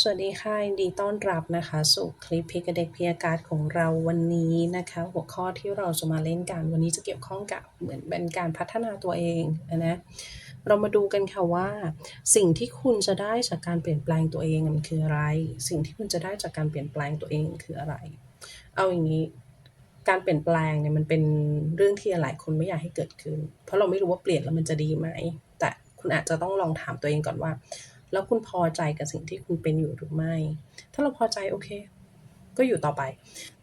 สวัสดีค่ะยินดีต้อนรับนะคะสู่คลิปพิกเด็กพิยาการของเราวันนี้นะคะ หัวข้อที่เราจะมาเล่นกันวันนี้จะเกี่ยวข้องกับเหมือนเป็นการพัฒนาตัวเองนะเรามาดูกันค่ะว่า สิ่งที่คุณจะได้จากการเปลี่ยนแปลงตัวเองมันคืออะไร สิ่งที่คุณจะได้จากการเปลี่ยนแปลงตัวเองคืออะไร เอาอย่างนี้การเปลี่ยนแปลงเนี่ยมันเป็นเรื่องที่หลายคนไม่อยากให้เกิดขึ้น เพราะเราไม่รู้ว่าเปลี่ยนแล้วมันจะดีไหม แต่คุณอาจจะต้องลองถามตัวเองก่อนว่า แล้วคุณพอใจกับสิ่งที่คุณเป็นอยู่หรือไม่ ถ้าเราพอใจโอเค ก็อยู่ต่อไป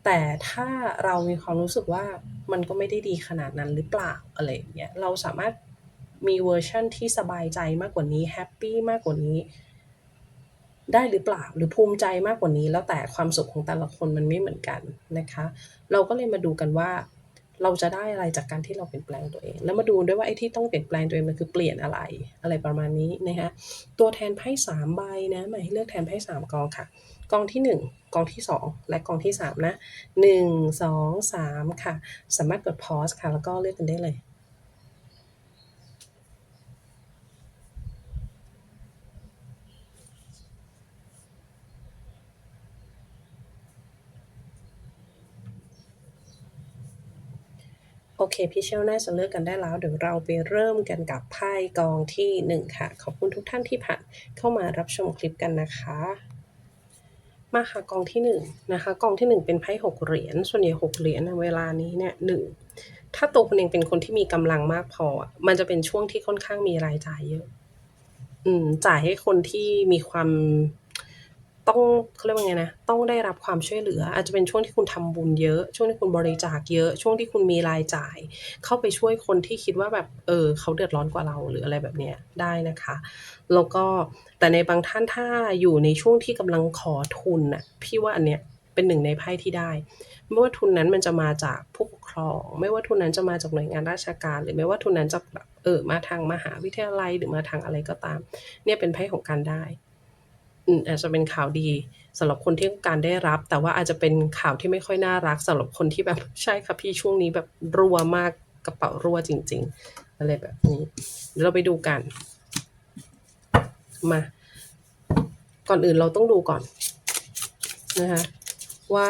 แต่ถ้าเรามีความรู้สึกว่ามันก็ไม่ได้ดีขนาดนั้นหรือเปล่าอะไรอย่างเงี้ยเราสามารถมีเวอร์ชันที่สบายใจมากกว่านี้แฮปปี้มากกว่านี้ ได้หรือเปล่าหรือภูมิใจมากกว่านี้ แล้วแต่ความสุขของแต่ละคนมันไม่เหมือนกันนะคะ เราก็เลยมาดูกันว่า เราจะได้อะไรจากการที่เราเปลี่ยนแปลงตัวเอง แล้วมาดูด้วยว่าไอ้ที่ต้องเปลี่ยนแปลงตัวเองมันคือเปลี่ยนอะไร อะไรประมาณนี้นะคะตัวแทนไพ่สามใบนะหมายให้เลือกแทนไพ่สามกองค่ะ กองที่หนึ่งกองที่สองและกองที่สามนะหนึ่งสองสามค่ะ สามารถกด pause ค่ะ แล้วก็เลือกกันได้เลย โอเค พี่เชลน่าจะเลือกกันได้แล้ว เดี๋ยวเราไปเริ่มกันกับไพ่กองที่ 1 ค่ะ ขอบคุณทุกท่านที่ผ่านเข้ามารับชมคลิปกันนะคะ มาค่ะกองที่1นะคะกองที่ 1 เป็นไพ่หกเหรียญส่วนใหญ่หกเหรียญในเวลานี้เนี่ยหนึ่งถ้าตัวคุณเองเป็นคนที่มีกำลังมากพอ มันจะเป็นช่วงที่ค่อนข้างมีรายจ่ายเยอะ อืมจ่ายให้คนที่มีความ ต้องเขาเรียกว่าไงนะ ต้องได้รับความช่วยเหลือ อาจจะเป็นช่วงที่คุณทำบุญเยอะ ช่วงที่คุณบริจาคเยอะ ช่วงที่คุณมีรายจ่าย เข้าไปช่วยคนที่คิดว่าแบบเออเขาเดือดร้อนกว่าเราหรืออะไรแบบเนี้ยได้นะคะ แล้วก็แต่ในบางท่านถ้าอยู่ในช่วงที่กำลังขอทุนน่ะพี่ว่าอันเนี้ยเป็นหนึ่งในไพ่ที่ได้ ไม่ว่าทุนนั้นมันจะมาจากผู้ปกครอง ไม่ว่าทุนนั้นจะมาจากหน่วยงานราชการ หรือไม่ว่าทุนนั้นจะแบบเออมาทางมหาวิทยาลัยหรือมาทางอะไรก็ตาม เนี่ยเป็นไพ่ของการได้ อาจจะเป็นข่าวดีสำหรับคนที่ต้องการได้รับ แต่ว่าอาจจะเป็นข่าวที่ไม่ค่อยน่ารักสำหรับคนที่แบบใช่ค่ะพี่ช่วงนี้แบบรัวมากกระเป๋ารัวจริง ๆ อะไรแบบนี้เดี๋ยวเราไปดูกัน มา ก่อนอื่นเราต้องดูก่อนนะคะว่า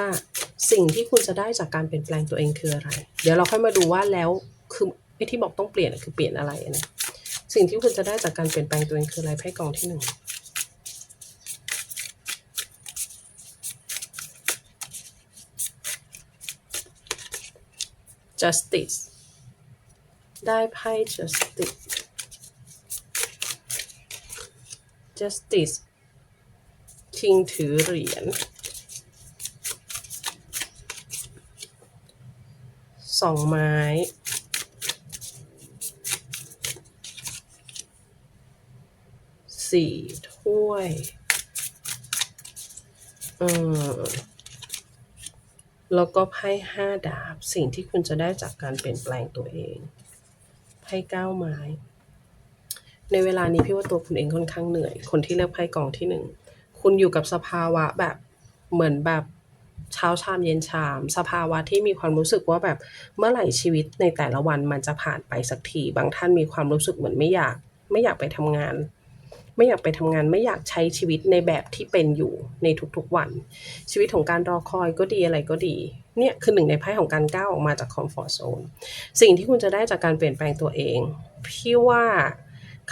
สิ่งที่คุณจะได้จากการเปลี่ยนแปลงตัวเองคืออะไร เดี๋ยวเราค่อยมาดูว่าแล้วคือไอ้ที่บอกต้องเปลี่ยนคือเปลี่ยนอะไรนะสิ่งที่คุณจะได้จากการเปลี่ยนแปลงตัวเองคืออะไรไพ่กองที่หนึ่ง justice ได้ไพ่ justice justice คิงถือเหรียญสองไม้ สี่ถ้วย เออ แล้วก็ไพ่ห้าดาบ สิ่งที่คุณจะได้จากการเปลี่ยนแปลงตัวเองไพ่เก้าไม้ ในเวลานี้พี่ว่าตัวคุณเองค่อนข้างเหนื่อย คนที่เลือกไพ่กองที่หนึ่งคุณอยู่กับสภาวะแบบเหมือนแบบเช้าชามเย็นชาม สภาวะที่มีความรู้สึกว่าแบบเมื่อไหร่ชีวิตในแต่ละวันมันจะผ่านไปสักที บางท่านมีความรู้สึกเหมือนไม่อยาก ไม่อยากไปทำงาน ไม่อยากไปทำงานไม่อยากใช้ชีวิตในแบบที่เป็นอยู่ในทุกๆวัน ชีวิตของการรอคอยก็ดีอะไรก็ดี เนี่ยคือหนึ่งในไพ่ของการก้าวออกมาจากคอมฟอร์ z โซนสิ่งที่คุณจะได้จากการเปลี่ยนแปลงตัวเอง พี่ว่า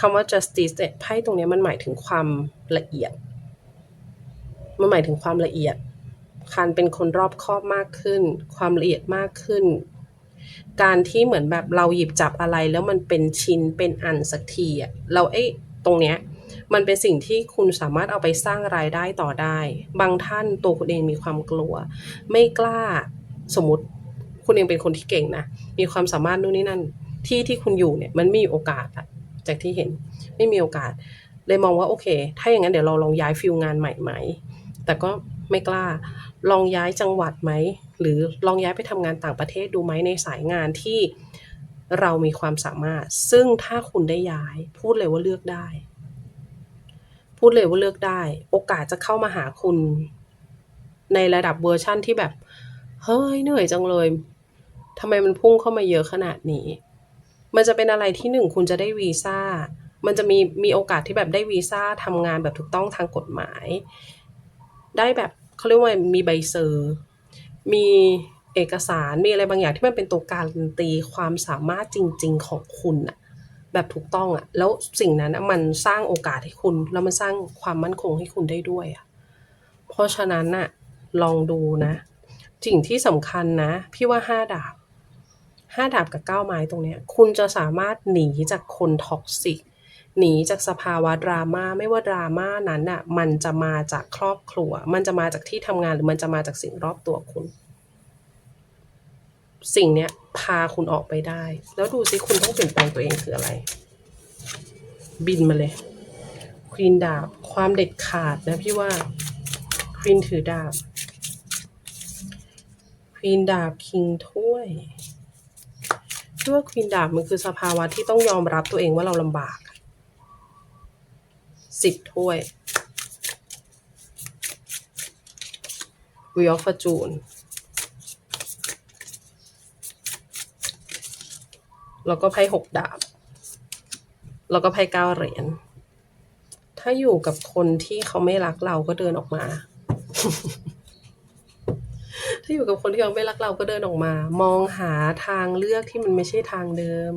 คำว่า justice ไพ่ตรงนี้มันหมายถึงความละเอียด มันหมายถึงความละเอียดการเป็นคนรอบคอบมากขึ้น ความละเอียดมากขึ้น การที่เหมือนแบบเราหยิบจับอะไรแล้วมันเป็นชิ้นเป็นอันสักทีอะเราเอ้ตรงเนี้ย มันเป็นสิ่งที่คุณสามารถเอาไปสร้างรายได้ต่อได้ บางท่านตัวคุณเองมีความกลัว ไม่กล้าสมมติคุณเองเป็นคนที่เก่งนะมีความสามารถนู่นนี่นั่นที่ที่คุณอยู่เนี่ยมันไม่มีโอกาสอะจากที่เห็นไม่มีโอกาส เลยมองว่าโอเค ถ้าอย่างนั้นเดี๋ยวเราลองย้ายฟิลงานใหม่ไหมแต่ก็ไม่กล้า ลองย้ายจังหวัดไหมหรือลองย้ายไปทำงานต่างประเทศดูไหมในสายงานที่เรามีความสามารถ ซึ่งถ้าคุณได้ย้าย พูดเลยว่าเลือกได้ พูดเลยว่าเลือกได้ โอกาสจะเข้ามาหาคุณ ในระดับเวอร์ชั่นที่แบบ เฮ้ย เหนื่อยจังเลยทำไมมันพุ่งเข้ามาเยอะขนาดนี้ มันจะเป็นอะไรที่หนึ่งคุณจะได้วีซ่า มันจะมีมีโอกาสที่แบบได้วีซ่าทำงานแบบถูกต้องทางกฎหมาย ได้แบบเขาเรียกว่ามีใบเซอร์ มีเอกสาร มีอะไรบางอย่างที่มันเป็นตัวการันตีความสามารถจริง ๆ ของคุณอะ แบบถูกต้องอะแล้วสิ่งนั้นมันสร้างโอกาสให้คุณ แล้วมันสร้างความมั่นคงให้คุณได้ด้วยอะเพราะฉะนั้นอะลองดูนะสิ่งที่สำคัญนะ พี่ว่าห้าดาบห้าดาบกับเก้าไม้ตรงเนี้ย คุณจะสามารถหนีจากคนท็อกซิกหนีจากสภาวะดราม่าไม่ว่าดราม่านั้นอะมันจะมาจากครอบครัว มันจะมาจากที่ทำงานหรือมันจะมาจากสิ่งรอบตัวคุณ สิ่งเนี้ย พาคุณออกไปได้ แล้วดูสิคุณต้องเปลี่ยนแปลงตัวเองคืออะไร บินมาเลยควีนดาบ ความเด็ดขาดนะพี่ว่าควีนถือดาบควีนดาบคิงถ้วยพี่ว่าควีนดาบมันคือสภาวะที่ต้องยอมรับตัวเองว่าเราลำบากสิบถ้วย Wheel of Fortune แล้วก็ไพ่หกดาบ แล้วก็ไพ่เก้าเหรียญ ถ้าอยู่กับคนที่เขาไม่รักเราก็เดินออกมา ถ้าอยู่กับคนที่เขาไม่รักเราก็เดินออกมา มองหาทางเลือกที่มันไม่ใช่ทางเดิม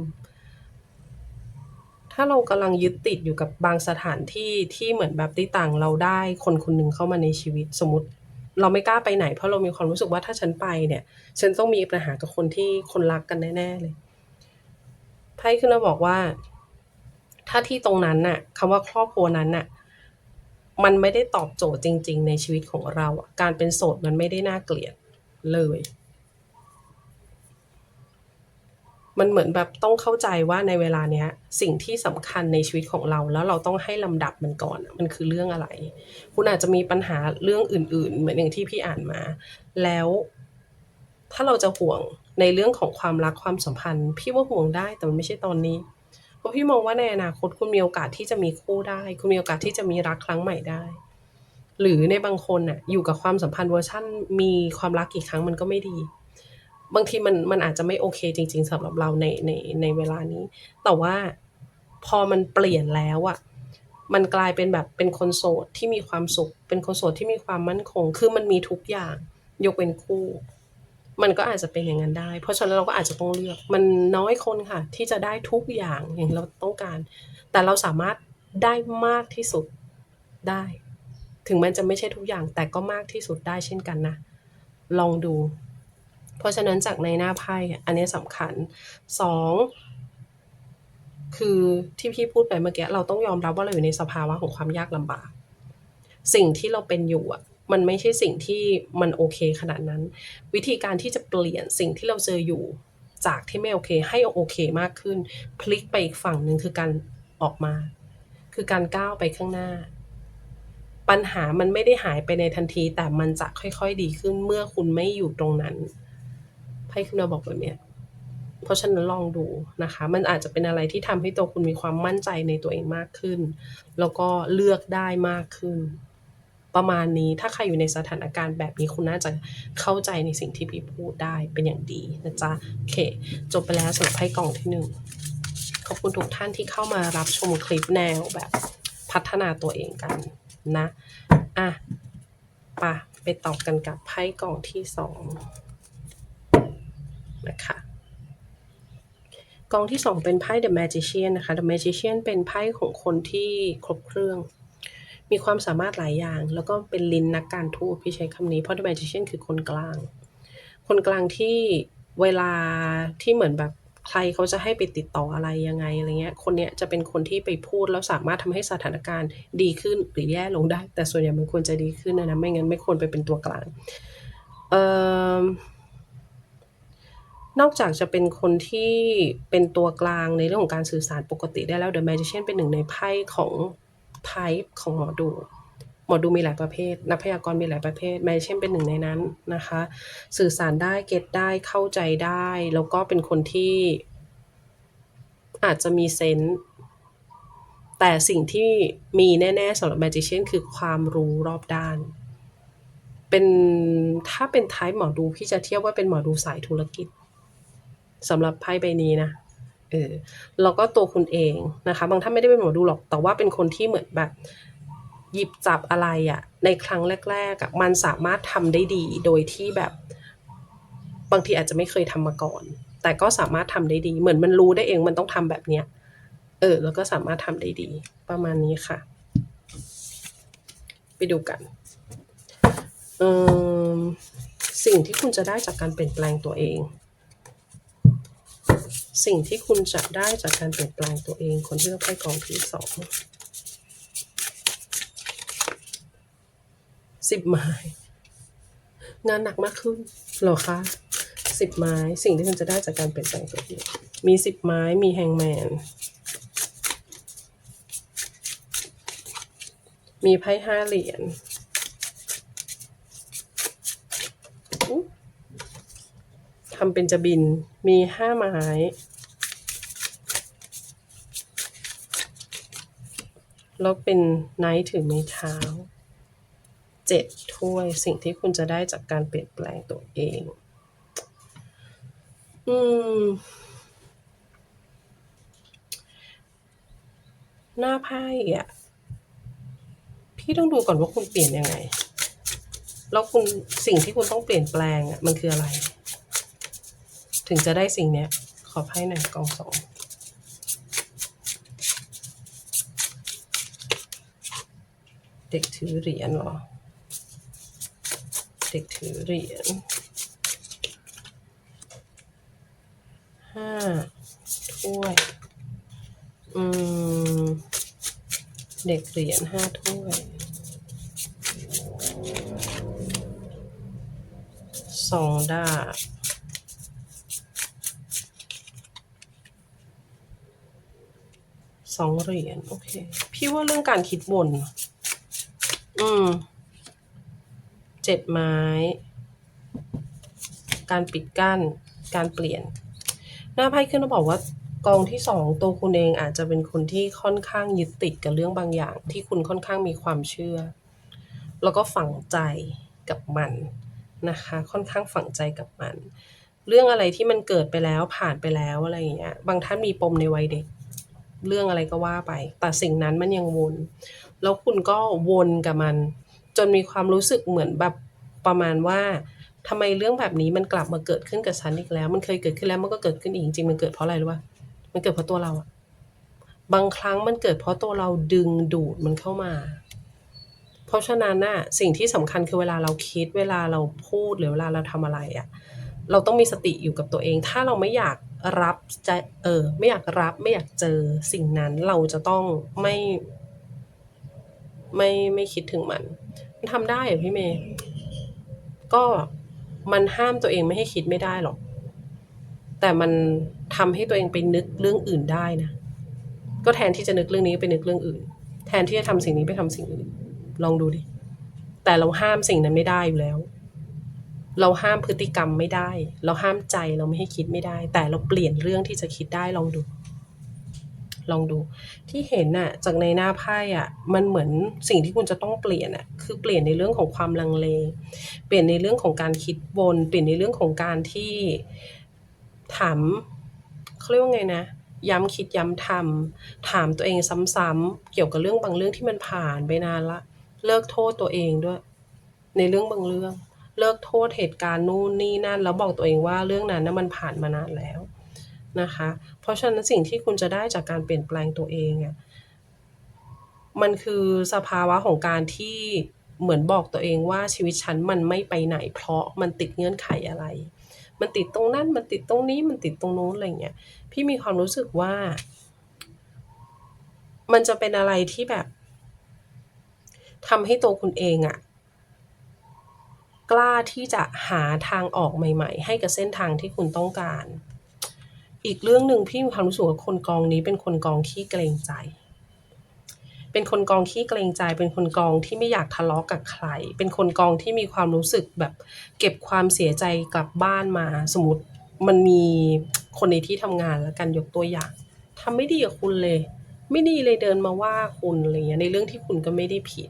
ถ้าเรากำลังยึดติดอยู่กับบางสถานที่ที่เหมือนแบบที่ต่างเราได้คนคนหนึ่งเข้ามาในชีวิตสมมติเราไม่กล้าไปไหนเพราะเรามีความรู้สึกว่าถ้าฉันไปเนี่ย ฉันต้องมีปัญหากับคนที่คนรักกันแน่ ๆ เลย พ่ขึ้นมาบอกว่า ถ้าที่ตรงนั้นน่ะคำว่าครอบครัวนั้นน่ะ มันไม่ได้ตอบโจทย์จริง ๆ ในชีวิตของเราการเป็นโสดมันไม่ได้น่าเกลียดเลย มันเหมือนแบบต้องเข้าใจว่าในเวลาเนี้ย สิ่งที่สำคัญในชีวิตของเรา แล้วเราต้องให้ลำดับมันก่อน มันคือเรื่องอะไร คุณอาจจะมีปัญหาเรื่องอื่น ๆ เหมือนอย่างที่พี่อ่านมา แล้วถ้าเราจะห่วง ในเรื่องของความรักความสัมพันธ์ พี่ว่าห่วงได้แต่มันไม่ใช่ตอนนี้ เพราะพี่มองว่าในอนาคตคุณมีโอกาสที่จะมีคู่ได้ คุณมีโอกาสที่จะมีรักครั้งใหม่ได้ หรือในบางคนน่ะอยู่กับความสัมพันธ์เวอร์ชั่น มีความรักกี่ครั้งมันก็ไม่ดี บางทีมันมันอาจจะไม่โอเคจริง ๆสำหรับเราในในในเวลานี้ แต่ว่าพอมันเปลี่ยนแล้วอะมันกลายเป็นแบบเป็นคนโสดที่มีความสุข เป็นคนโสดที่มีความมั่นคง คือมันมีทุกอย่าง ยกเว้นคู่ มันก็อาจจะเป็นอย่างนั้นได้ เพราะฉะนั้นเราก็อาจจะต้องเลือก มันน้อยคนค่ะ ที่จะได้ทุกอย่างอย่างเราต้องการ แต่เราสามารถได้มากที่สุดได้ ถึงมันจะไม่ใช่ทุกอย่าง แต่ก็มากที่สุดได้เช่นกันนะ ลองดู เพราะฉะนั้นจากในหน้าไพ่อันนี้สำคัญสองคือที่พี่พูดไปเมื่อกี้เราต้องยอมรับว่าเราอยู่ในสภาวะของความยากลำบาก สิ่งที่เราเป็นอยู่อะ มันไม่ใช่สิ่งที่มันโอเคขนาดนั้น วิธีการที่จะเปลี่ยนสิ่งที่เราเจออยู่จากที่ไม่โอเคให้โอเคมากขึ้น พลิกไปอีกฝั่งหนึ่งคือการออกมา คือการก้าวไปข้างหน้า ปัญหามันไม่ได้หายไปในทันที แต่มันจะค่อยๆดีขึ้นเมื่อคุณไม่อยู่ตรงนั้นไพ่ขึ้นมาบอกแบบนี้เพราะฉะนั้นลองดูนะคะ มันอาจจะเป็นอะไรที่ทำให้ตัวคุณมีความมั่นใจในตัวเองมากขึ้น แล้วก็เลือกได้มากขึ้น ประมาณนี้ถ้าใครอยู่ในสถานการณ์แบบนี้คุณน่าจะเข้าใจในสิ่งที่พี่พูดได้เป็นอย่างดีนะจ๊ะโอเค จบไปแล้วสำหรับไพ่กล่องที่หนึ่งขอบคุณทุกท่านที่เข้ามารับชมคลิปแนวแบบพัฒนาตัวเองกันนะอะปะไปต่อกันกับไพ่กล่องที่สองนะคะกองที่สองเป็นไพ่ The Magician นะคะ The Magician เป็นไพ่ของคนที่ครบเครื่อง มีความสามารถหลายอย่าง แล้วก็เป็นลิ้นนักการทูตพี่ใช้คำนี้เพราะ The Magician คือคนกลาง คนกลางที่เวลาที่เหมือนแบบใครเขาจะให้ไปติดต่ออะไรยังไงอะไรเงี้ย คนเนี้ยจะเป็นคนที่ไปพูดแล้วสามารถทำให้สถานการณ์ดีขึ้นหรือแย่ลงได้ แต่ส่วนใหญ่มันควรจะดีขึ้นนะนะไม่งั้นไม่ควรไปเป็นตัวกลางเอ่อนอกจากจะเป็นคนที่เป็นตัวกลางในเรื่องของการสื่อสารปกติได้แล้ว The Magician เป็นหนึ่งในไพ่ของ type ของหมอดูหมอดูมีหลายประเภท นักพยากรณ์มีหลายประเภท Magician เป็นหนึ่งในนั้นนะคะ สื่อสารได้เก็ตได้เข้าใจได้ แล้วก็เป็นคนที่อาจจะมีเซนส์แต่สิ่งที่มีแน่ ๆสำหรับ Magician คือความรู้รอบด้าน เป็นถ้าเป็นไทป์หมอดูพี่จะเทียบว่าเป็นหมอดูสายธุรกิจสำหรับไพ่ใบนี้นะ เออแล้วก็ตัวคุณเองนะคะ บางท่านไม่ได้เป็นหมอดูหรอก แต่ว่าเป็นคนที่เหมือนแบบหยิบจับอะไรอะในครั้งแรกๆอะมันสามารถทำได้ดีโดยที่แบบ บางทีอาจจะไม่เคยทำมาก่อน แต่ก็สามารถทำได้ดี เหมือนมันรู้ได้เองมันต้องทำแบบเนี้ยเออ แล้วก็สามารถทำได้ดี ประมาณนี้ค่ะ ไปดูกันสิ่งที่คุณจะได้จากการเปลี่ยนแปลงตัวเอง สิ่งที่คุณจะได้จากการเปลี่ยนแปลงตัวเอง คนที่เลือกไพ่กองที่สองสิบไม้งานหนักมากขึ้นหรอคะสิบไม้สิ่งที่คุณจะได้จากการเปลี่ยนแปลงตัวเองมีสิบไม้มีแฮงแมนมีไพ่ห้าเหรียญอุ๊ย ทำเป็นจะบินมีห้าไม้แล้วเป็นไนท์ถือไม้เท้าเจ็ดถ้วยสิ่งที่คุณจะได้จากการเปลี่ยนแปลงตัวเอง อืม หน้าไพ่อะพี่ต้องดูก่อนว่าคุณเปลี่ยนยังไง แล้วคุณสิ่งที่คุณต้องเปลี่ยนแปลงอะมันคืออะไร ถึงจะได้สิ่งเนี้ย ขอไพ่หน่อยกองสองเด็กถือเหรียญเหรอ เด็กถือเหรียญห้าถ้วย อืม เด็กเหรียญห้าถ้วยสองดาบ สองเหรียญโอเค พี่ว่าเรื่องการคิดวนอืม เจ็ดไม้ การปิดกั้น การเปลี่ยน หน้าไพ่ขึ้นมาบอกว่ากองที่สองตัวคุณเองอาจจะเป็นคนที่ค่อนข้างยึดติดกับเรื่องบางอย่าง ที่คุณค่อนข้างมีความเชื่อ แล้วก็ฝังใจกับมันนะคะ ค่อนข้างฝังใจกับมัน เรื่องอะไรที่มันเกิดไปแล้วผ่านไปแล้วอะไรอย่างเงี้ยบางท่านมีปมในวัยเด็ก เรื่องอะไรก็ว่าไป แต่สิ่งนั้นมันยังวน แล้วคุณก็วนกับมัน จนมีความรู้สึกเหมือนแบบประมาณว่าทำไมเรื่องแบบนี้มันกลับมาเกิดขึ้นกับฉันอีกแล้ว มันเคยเกิดขึ้นแล้วมันก็เกิดขึ้นอีกจริงมันเกิดเพราะอะไรรู้ป่ะมันเกิดเพราะตัวเราอะบางครั้งมันเกิดเพราะตัวเราดึงดูดมันเข้ามา เพราะฉะนั้นน่ะสิ่งที่สำคัญคือเวลาเราคิดเวลาเราพูดหรือเวลาเราทำอะไรอะเราต้องมีสติอยู่กับตัวเอง ถ้าเราไม่อยาก รับจะเออไม่อยากรับไม่อยากเจอสิ่งนั้นเราจะต้องไม่ ไม่ไม่คิดถึงมัน มันทำได้เหรอพี่เมย์ก็มันห้ามตัวเองไม่ให้คิดไม่ได้หรอก แต่มันทำให้ตัวเองไปนึกเรื่องอื่นได้นะ ก็แทนที่จะนึกเรื่องนี้ไปนึกเรื่องอื่น แทนที่จะทำสิ่งนี้ไปทำสิ่งอื่น ลองดูดิ แต่เราห้ามสิ่งนั้นไม่ได้อยู่แล้ว เราห้ามพฤติกรรมไม่ได้ เราห้ามใจเราไม่ให้คิดไม่ได้ แต่เราเปลี่ยนเรื่องที่จะคิดได้ลองดู ลองดู ที่เห็นน่ะ จากในหน้าไพ่อะ มันเหมือนสิ่งที่คุณจะต้องเปลี่ยนอะ คือเปลี่ยนในเรื่องของความลังเล เปลี่ยนในเรื่องของการคิดวนเปลี่ยนในเรื่องของการที่ถามเขาเรียกว่าไงนะย้ำคิดย้ำทำถามตัวเองซ้ำๆเกี่ยวกับเรื่องบางเรื่องที่มันผ่านไปนานละ เลิกโทษตัวเองด้วย ในเรื่องบางเรื่อง เลิกโทษเหตุการณ์นู่นนี่นั่น แล้วบอกตัวเองว่าเรื่องนั้นนะมันผ่านมานานแล้วนะคะ เพราะฉะนั้นสิ่งที่คุณจะได้จากการเปลี่ยนแปลงตัวเองอะมันคือสภาวะของการที่เหมือนบอกตัวเองว่าชีวิตฉันมันไม่ไปไหน เพราะมันติดเงื่อนไขอะไร มันติดตรงนั้น มันติดตรงนี้ มันติดตรงโน้นอะไรเงี้ย พี่มีความรู้สึกว่า มันจะเป็นอะไรที่แบบทำให้ตัวคุณเองอะ กล้าที่จะหาทางออกใหม่ ๆ ให้กับเส้นทางที่คุณต้องการ อีกเรื่องหนึ่งพี่มีความรู้สึกว่าคนกองนี้เป็นคนกองขี้เกรงใจ เป็นคนกองขี้เกรงใจ เป็นคนกองที่ไม่อยากทะเลาะกับใคร เป็นคนกองที่มีความรู้สึกแบบเก็บความเสียใจกลับบ้านมา สมมติมันมีคนในที่ทำงานแล้วกันยกตัวอย่างทำไม่ดีกับคุณเลย ไม่ดีเลยเดินมาว่าคุณอะไรเงี้ยในเรื่องที่คุณก็ไม่ได้ผิด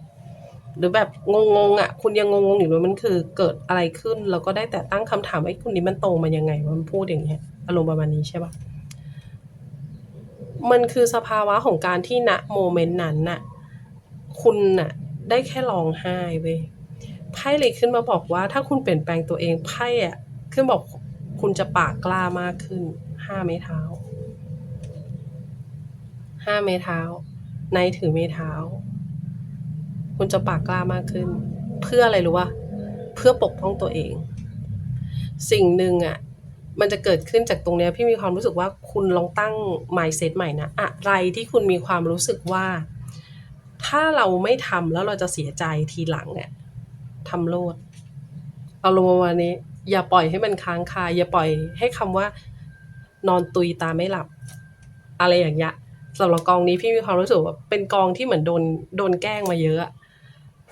หรือแบบงงๆอะ คุณยังงงๆอยู่เลยมันคือเกิดอะไรขึ้น แล้วก็ได้แต่ตั้งคำถามไอ้คุณนี้มันโตมายังไงมันพูดอย่างเงี้ยอารมณ์ประมาณนี้ใช่ปะมันคือสภาวะของการที่ณโมเมนต์นั้นน่ะ คุณน่ะ ได้แค่ร้องไห้เว้ยไพ่เลยขึ้นมาบอกว่า ถ้าคุณเปลี่ยนแปลงตัวเองไพ่อะขึ้นบอกคุณจะปากกล้ามากขึ้นห้าไม้เท้าห้าไม้เท้าในถือไม้เท้า คุณจะปากกล้ามากขึ้น เพื่ออะไรรู้ว่าเพื่อปกป้องตัวเอง สิ่งหนึ่งอะมันจะเกิดขึ้นจากตรงนี้พี่มีความรู้สึกว่าคุณลองตั้ง mindset ใหม่นะอะไรที่คุณมีความรู้สึกว่า ถ้าเราไม่ทำแล้วเราจะเสียใจทีหลังเนี่ยทำโลดเอาลงมาวันนี้ อย่าปล่อยให้มันค้างคาอย่าปล่อยให้คำว่า นอนตุยตาไม่หลับ อะไรอย่างเงี้ยสำหรับกองนี้พี่มีความรู้สึกว่าเป็นกองที่เหมือนโดนโดนแกล้งมาเยอะ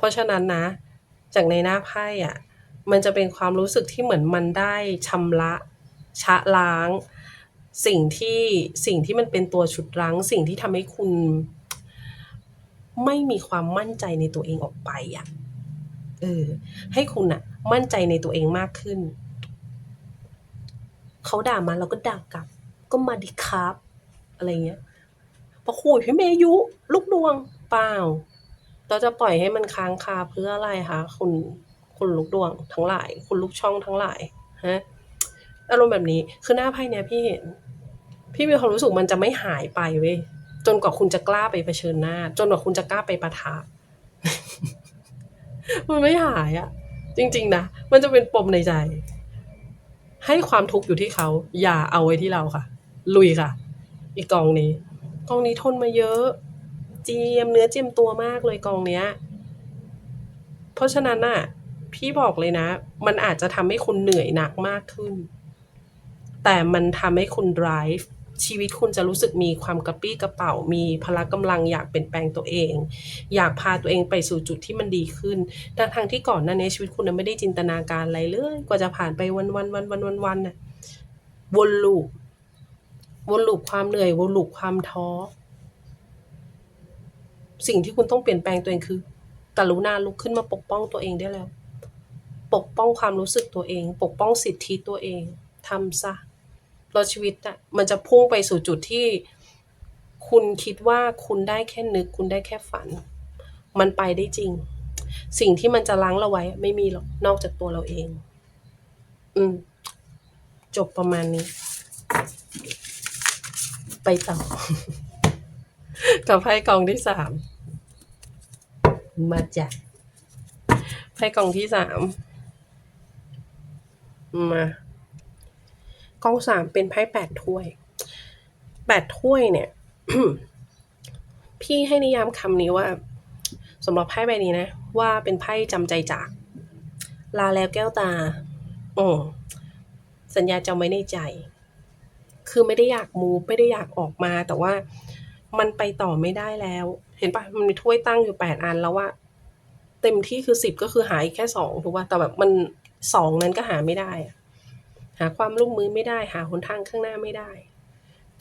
เพราะฉะนั้นนะ จากในหน้าไพ่อะมันจะเป็นความรู้สึกที่เหมือนมันได้ชำระชะล้าง สิ่งที่สิ่งที่มันเป็นตัวฉุดรั้ง สิ่งที่ทำให้คุณ ไม่มีความมั่นใจในตัวเองออกไปอะเออ ให้คุณอะมั่นใจในตัวเองมากขึ้น เขาด่ามาเราก็ด่ากลับ ก็มาดิครับ อะไรเงี้ยพอคุยพี่เมยุ ลูกดวงเปล่า เราจะปล่อยให้มันค้างคาเพื่ออะไรคะคุณคุณลูกดวงทั้งหลาย คุณลูกช่องทั้งหลายฮะอารมณ์แบบนี้คือหน้าไพ่เนี้ยพี่เห็น พี่มีความรู้สึกมันจะไม่หายไปเว้ยจนกว่าคุณจะกล้าไปเผชิญหน้า จนกว่าคุณจะกล้าไปปะทะมันไม่หายอะจริง ๆนะมันจะเป็นปมในใจ ให้ความทุกข์อยู่ที่เขา อย่าเอาไว้ที่เราค่ะ ลุยค่ะ อีกกองนี้ กองนี้ทนมาเยอะ เจียมเนื้อเจียมตัวมากเลยกองเนี้ย เพราะฉะนั้นน่ะพี่บอกเลยนะ มันอาจจะทำให้คุณเหนื่อยหนักมากขึ้น แต่มันทำให้คุณ drive ชีวิตคุณจะรู้สึกมีความกระปี้กระเป๋า มีพละกำลังอยากเปลี่ยนแปลงตัวเอง อยากพาตัวเองไปสู่จุดที่มันดีขึ้นทั้งทางที่ก่อนหน้านี้ชีวิตคุณน่ะไม่ได้จินตนาการอะไรเลย กว่าจะผ่านไปวันวันวันวันวันวันน่ะวนลูปวนลูปความเหนื่อยวนลูปความท้อ สิ่งที่คุณต้องเปลี่ยนแปลงตัวเองคือ กรุณาลุกขึ้นมาปกป้องตัวเองได้แล้ว ปกป้องความรู้สึกตัวเอง ปกป้องสิทธิตัวเองทำซะแล้วชีวิตอะมันจะพุ่งไปสู่จุดที่ คุณคิดว่าคุณได้แค่นึก คุณได้แค่ฝัน มันไปได้จริง สิ่งที่มันจะล้างเราไว้ ไม่มีหรอกนอกจากตัวเราเอง อืม จบประมาณนี้ ไปต่อกับไพ่กองที่สาม มาจ้ะไพ่กองที่สามมากองสามเป็นไพ่แปดถ้วยแปดถ้วยเนี่ยพี่ให้นิยามคำนี้ว่าสำหรับไพ่ใบนี้นะ ว่าเป็นไพ่จำใจจาก ลาแล้วแก้วตาอืมสัญญาจำไว้ในใจ คือไม่ได้อยากมูไม่ได้อยากออกมา แต่ว่ามันไปต่อไม่ได้แล้ว เห็นปะมันมีถ้วยตั้งอยู่แปดอันแล้วว่า เต็มที่คือสิบก็คือหายแค่สองถูกป่ะแต่แบบมันสองนั้นก็หาไม่ได้ หาความร่วมมือไม่ได้ หาหนทางข้างหน้าไม่ได้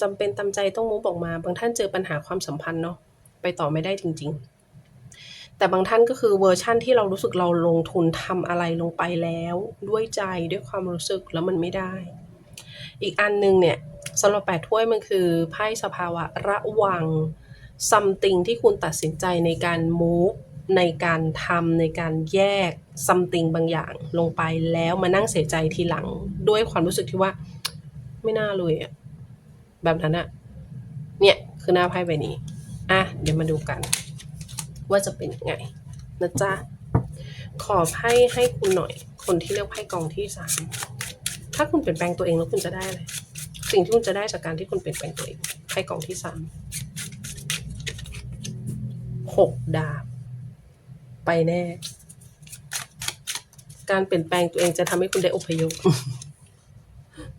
จำเป็นตามใจต้องมูฟออกมา บางท่านเจอปัญหาความสัมพันธ์เนาะไปต่อไม่ได้จริง ๆ แต่บางท่านก็คือเวอร์ชั่นที่เรารู้สึกเราลงทุนทำอะไรลงไปแล้ว ด้วยใจด้วยความรู้สึกแล้วมันไม่ได้ อีกอันหนึงเนี่ยสำหรับแปดถ้วยมันคือไพ่สภาวะระวัง something ที่คุณตัดสินใจในการ move ในการทำในการแยก something บางอย่างลงไปแล้วมานั่งเสียใจทีหลัง ด้วยความรู้สึกที่ว่าไม่น่าเลยอะแบบนั้นอะเนี่ย คือหน้าไพ่ใบนี้ อะ เดี๋ยวมาดูกัน ว่าจะเป็นยังไงนะจ๊ะ ขอไพ่ให้คุณหน่อย คนที่เลือกไพ่กองที่สามถ้าคุณเปลี่ยนแปลงตัวเองแล้วคุณจะได้อะไร สิ่งที่คุณจะได้จากการที่คุณเปลี่ยนแปลงตัวเองไพ่กองที่สาม หกดาบ ไปแน่ การเปลี่ยนแปลงตัวเองจะทำให้คุณได้อพยพ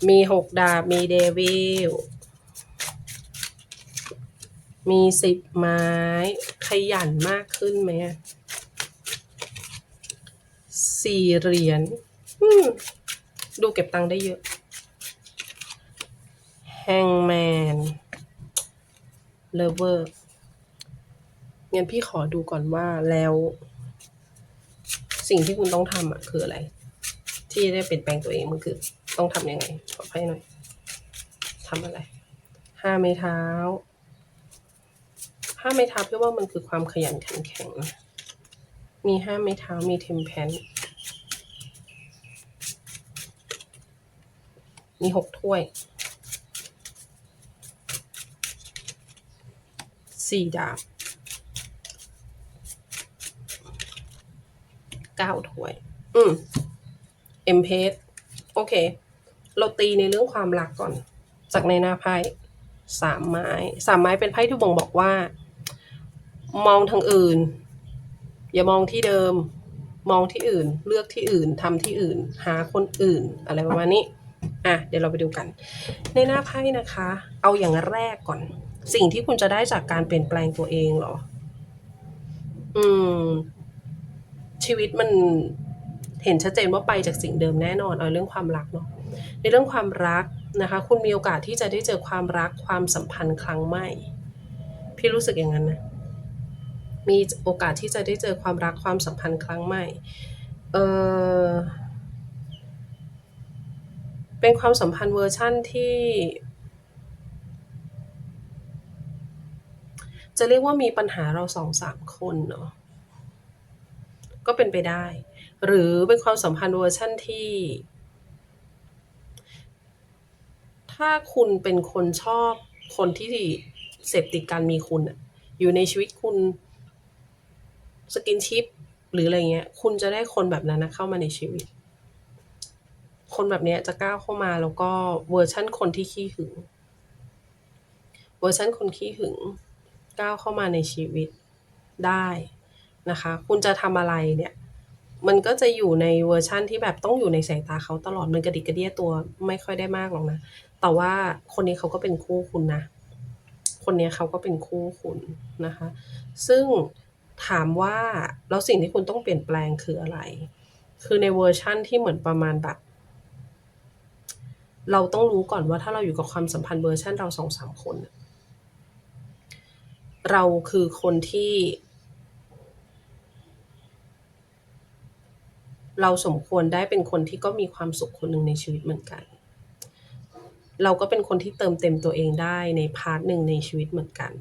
มีหกดาบ มีเดวิล มีสิบไม้ ขยันมากขึ้นไหมสี่เหรียญดูเก็บตังค์ได้เยอะ แฮงแมนเลเวอร์ งั้นพี่ขอดูก่อนว่าแล้ว สิ่งที่คุณต้องทำอะคืออะไร ที่ได้เปลี่ยนแปลงตัวเองมันคือ ต้องทำยังไง ขอให้หน่อยทำอะไร ห้าไม้เท้า ห้าไม้เท้าพี่ว่ามันคือความขยันขันแข็ง มีห้าไม้เท้ามีเทมเพนมีหกถ้วยสี่ดาบ เก้าถ้วย อืมเอ็มเพสโอเค เราตีในเรื่องความรักก่อน จากในหน้าไพ่สามไม้สามไม้เป็นไพ่ที่บ่งบอกว่า มองทางอื่น อย่ามองที่เดิม มองที่อื่น เลือกที่อื่นทำที่อื่น หาคนอื่น อะไรประมาณนี้อะเดี๋ยวเราไปดูกัน ในหน้าไพ่นะคะ เอาอย่างแรกก่อน สิ่งที่คุณจะได้จากการเปลี่ยนแปลงตัวเองเหรอ อืม ชีวิตมันเห็นชัดเจนว่าไปจากสิ่งเดิมแน่นอนเอาเรื่องความรักเนาะในเรื่องความรักนะคะ คุณมีโอกาสที่จะได้เจอความรักความสัมพันธ์ครั้งใหม่ พี่รู้สึกอย่างนั้นนะมีโอกาสที่จะได้เจอความรักความสัมพันธ์ครั้งใหม่ เออเป็นความสัมพันธ์เวอร์ชั่นที่ จะเรียกว่ามีปัญหาเราสองสามคนเนาะ ก็เป็นไปได้ หรือเป็นความสัมพันธ์เวอร์ชั่นที่ ถ้าคุณเป็นคนชอบคนที่เสพติดการมีคุณอยู่ในชีวิตคุณสกินชิปหรืออะไรเงี้ย คุณจะได้คนแบบนั้นนะเข้ามาในชีวิต คนแบบนี้จะก้าวเข้ามาแล้วก็เวอร์ชั่นคนที่ขี้หึง เวอร์ชั่นคนขี้หึงก้าวเข้ามาในชีวิตได้ นะคะ คุณจะทำอะไรเนี่ย มันก็จะอยู่ในเวอร์ชั่นที่แบบต้องอยู่ในสายตาเขาตลอด มันกระดิกกระเดี้ยตัวไม่ค่อยได้มากหรอกนะ แต่ว่าคนนี้เขาก็เป็นคู่คุณนะ คนนี้เขาก็เป็นคู่คุณนะคะ ซึ่งถามว่าแล้วสิ่งที่คุณต้องเปลี่ยนแปลงคืออะไร คือในเวอร์ชั่นที่เหมือนประมาณแบบ เราต้องรู้ก่อนว่าถ้าเราอยู่กับความสัมพันธ์เวอร์ชันเราสองสามคน เราคือคนที่ เราสมควรได้เป็นคนที่ก็มีความสุขคนหนึ่งในชีวิตเหมือนกัน เราก็เป็นคนที่เติมเต็มตัวเองได้ในพาร์ทหนึ่งในชีวิตเหมือนกัน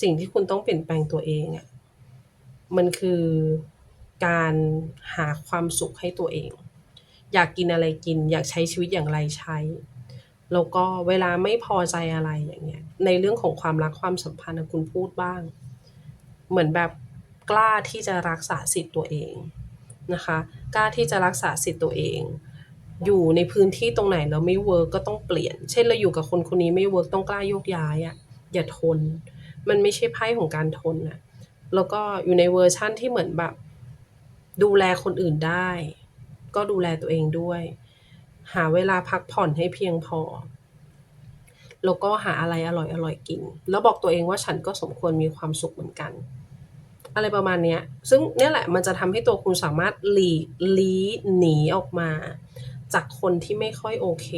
สิ่งที่คุณต้องเปลี่ยนแปลงตัวเองอะมันคือการหาความสุขให้ตัวเอง อยากกินอะไรกิน อยากใช้ชีวิตอย่างไรใช้แล้วก็เวลาไม่พอใจอะไรอย่างเงี้ย ในเรื่องของความรักความสัมพันธ์คุณพูดบ้าง เหมือนแบบกล้าที่จะรักษาสิทธิ์ตัวเอง นะคะกล้าที่จะรักษาสิทธิ์ตัวเอง อยู่ในพื้นที่ตรงไหนแล้วไม่เวิร์กก็ต้องเปลี่ยน เช่นเราอยู่กับคนคนนี้ไม่เวิร์กต้องกล้าโยกย้ายอะอย่าทน มันไม่ใช่ไพ่ของการทนอะแล้วก็อยู่ในเวอร์ชั่นที่เหมือนแบบ ดูแลคนอื่นได้ ก็ดูแลตัวเองด้วย หาเวลาพักผ่อนให้เพียงพอแล้วก็หาอะไรอร่อยๆกิน แล้วบอกตัวเองว่าฉันก็สมควรมีความสุขเหมือนกัน อะไรประมาณเนี้ย ซึ่งเนี่ยแหละมันจะทำให้ตัวคุณสามารถหลีกลี้หนีออกมา จากคนที่ไม่ค่อยโอเค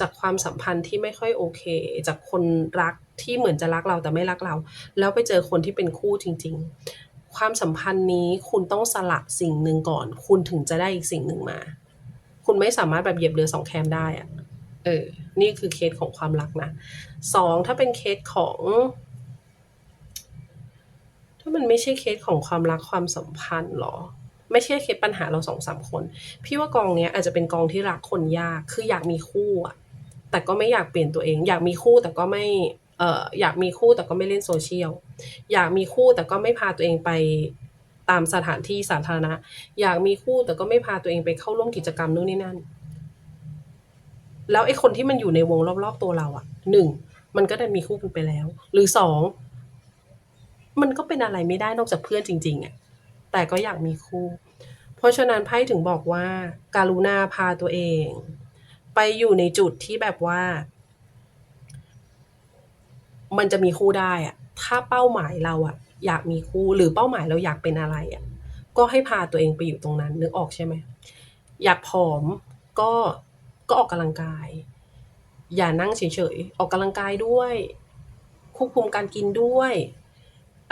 จากความสัมพันธ์ที่ไม่ค่อยโอเค จากคนรักที่เหมือนจะรักเราแต่ไม่รักเรา แล้วไปเจอคนที่เป็นคู่จริง ๆ ความสัมพันธ์นี้คุณต้องสละสิ่งหนึ่งก่อน คุณถึงจะได้อีกสิ่งหนึ่งมา คุณไม่สามารถแบบเหยียบเรือสองแคมได้อะเออ นี่คือเคสของความรักนะสองถ้าเป็นเคสของ มันไม่ใช่เคสของความรักความสัมพันธ์หรอ ไม่ใช่เคสปัญหาเราสองสามคน พี่ว่ากองเนี้ยอาจจะเป็นกองที่รักคนยาก คืออยากมีคู่อะแต่ก็ไม่อยากเปลี่ยนตัวเอง อยากมีคู่แต่ก็ไม่เอ่ออยากมีคู่แต่ก็ไม่เล่นโซเชียล อยากมีคู่แต่ก็ไม่พาตัวเองไปตามสถานที่สาธารณะ อยากมีคู่แต่ก็ไม่พาตัวเองไปเข้าร่วมกิจกรรมนู่นนี่นั่น แล้วไอ้คนที่มันอยู่ในวงรอบๆตัวเราอะหนึ่งมันก็ได้มีคู่กันไปแล้ว หรือสอง มันก็เป็นอะไรไม่ได้นอกจากเพื่อนจริงๆอะแต่ก็อยากมีคู่ เพราะฉะนั้นไพ่ถึงบอกว่า การุณาพาตัวเอง ไปอยู่ในจุดที่แบบว่า มันจะมีคู่ได้อะถ้าเป้าหมายเราอะอยากมีคู่หรือเป้าหมายเราอยากเป็นอะไรอะก็ให้พาตัวเองไปอยู่ตรงนั้นนึกออกใช่ไหมอยากผอมก็ก็ออกกำลังกาย อย่านั่งเฉยๆออกกำลังกายด้วยควบคุมการกินด้วย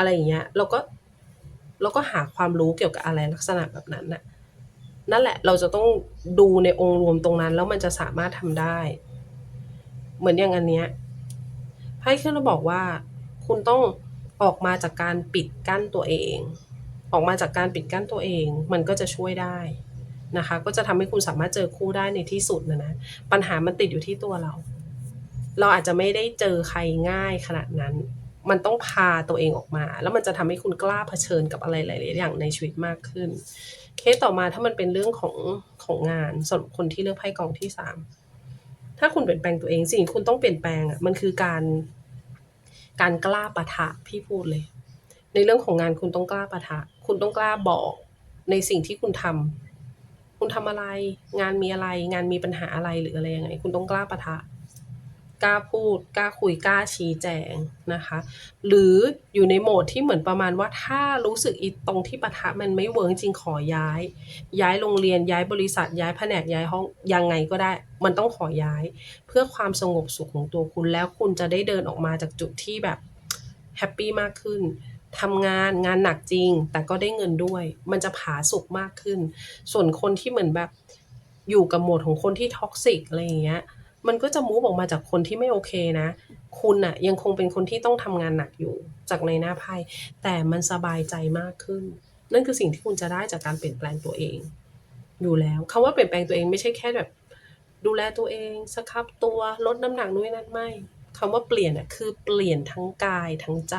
อะไรอย่างเงี้ยเราก็เราก็หาความรู้เกี่ยวกับอะไรลักษณะแบบนั้นน่ะนั่นแหละเราจะต้องดูในองค์รวมตรงนั้น แล้วมันจะสามารถทำได้ เหมือนอย่างอันเนี้ยไพ่ขึ้นมาบอกว่า คุณต้องออกมาจากการปิดกั้นตัวเอง ออกมาจากการปิดกั้นตัวเอง มันก็จะช่วยได้นะคะ ก็จะทำให้คุณสามารถเจอคู่ได้ในที่สุดนะนะปัญหามันติดอยู่ที่ตัวเรา เราอาจจะไม่ได้เจอใครง่ายขนาดนั้น มันต้องพาตัวเองออกมา แล้วมันจะทำให้คุณกล้าเผชิญกับอะไรหลาย ๆ อย่างในชีวิตมากขึ้น เคสต่อมาถ้ามันเป็นเรื่องของของงานสำหรับคนที่เลือกไพ่กองที่สามถ้าคุณเปลี่ยนแปลงตัวเองสิ่งคุณต้องเปลี่ยนแปลงอะมันคือการ การกล้าปะทะพี่พูดเลย ในเรื่องของงานคุณต้องกล้าปะทะ คุณต้องกล้าบอกในสิ่งที่คุณทำคุณทำอะไร งานมีอะไร งานมีปัญหาอะไรหรืออะไรยังไง คุณต้องกล้าปะทะ กล้าพูดกล้าคุยกล้าชี้แจงนะคะ หรืออยู่ในโหมดที่เหมือนประมาณว่าถ้ารู้สึกอีตรงที่ปะทะมันไม่เวิร์กจริงขอย้าย ย้ายโรงเรียนย้ายบริษัทย้ายแผนกย้ายห้องยังไงก็ได้ มันต้องขอย้าย เพื่อความสงบสุขของตัวคุณแล้วคุณจะได้เดินออกมาจากจุดที่แบบแฮปปี้มากขึ้นทำงานงานหนักจริง แต่ก็ได้เงินด้วย มันจะผาสุกมากขึ้น ส่วนคนที่เหมือนแบบอยู่กับโหมดของคนที่ท็อกซิกอะไรอย่างเงี้ย มันก็จะมูฟออกมาจากคนที่ไม่โอเคนะ คุณอะยังคงเป็นคนที่ต้องทำงานหนักอยู่จากในหน้าไพ่แต่มันสบายใจมากขึ้น นั่นคือสิ่งที่คุณจะได้จากการเปลี่ยนแปลงตัวเอง อยู่แล้วคำว่าเปลี่ยนแปลงตัวเองไม่ใช่แค่แบบ ดูแลตัวเองสครับตัวลดน้ำหนักนู่นนั่นไม่คำว่าเปลี่ยนอะคือเปลี่ยนทั้งกายทั้งใจ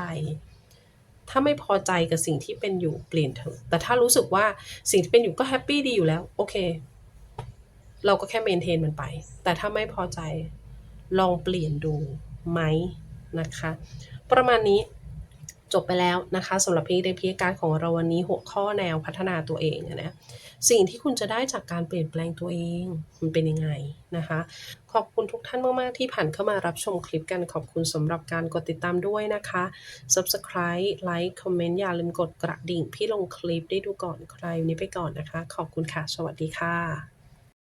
ถ้าไม่พอใจกับสิ่งที่เป็นอยู่เปลี่ยนเถอะ แต่ถ้ารู้สึกว่าสิ่งที่เป็นอยู่ก็แฮปปี้ดีอยู่แล้ว โอเค เราก็แค่เมนเทนมันไป แต่ถ้าไม่พอใจลองเปลี่ยนดูไหมนะคะ ประมาณนี้จบไปแล้วนะคะสำหรับพีเดพีการของเราวันนี้หัวข้อแนวพัฒนาตัวเองอะนะสิ่งที่คุณจะได้จากการเปลี่ยนแปลงตัวเองมันเป็นยังไงนะคะ ขอบคุณทุกท่านมาก ๆ ที่ผ่านเข้ามารับชมคลิปกันขอบคุณสำหรับการกดติดตามด้วยนะคะ Subscribe ไลค์คอมเมนต์อย่าลืมกดกระดิ่ง พี่ลงคลิปได้ดูก่อนใครวันนี้ไปก่อนนะคะ ขอบคุณค่ะ สวัสดีค่ะ